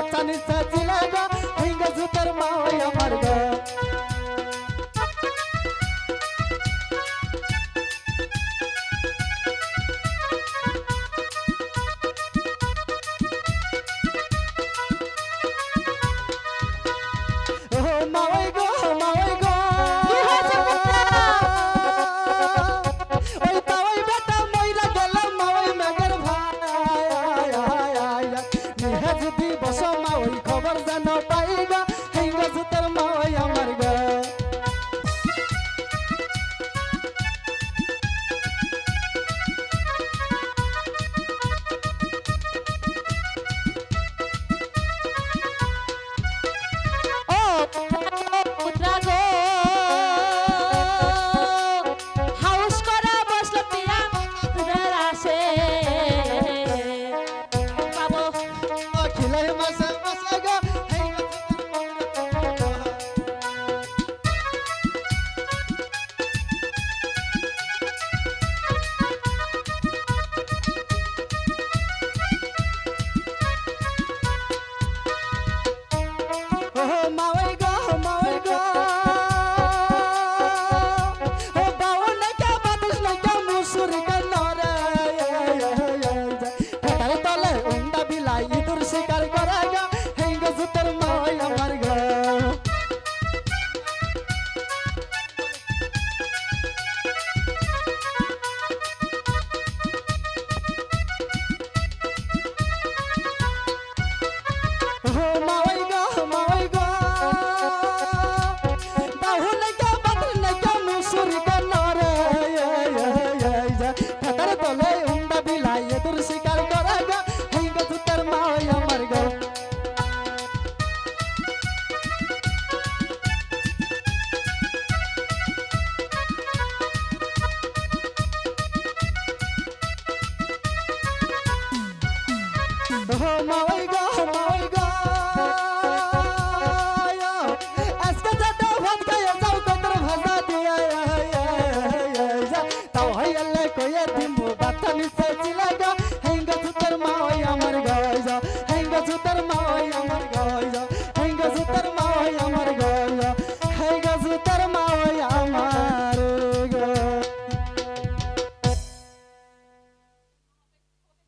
Satan is the लहमसा Oh, my হইয়ালে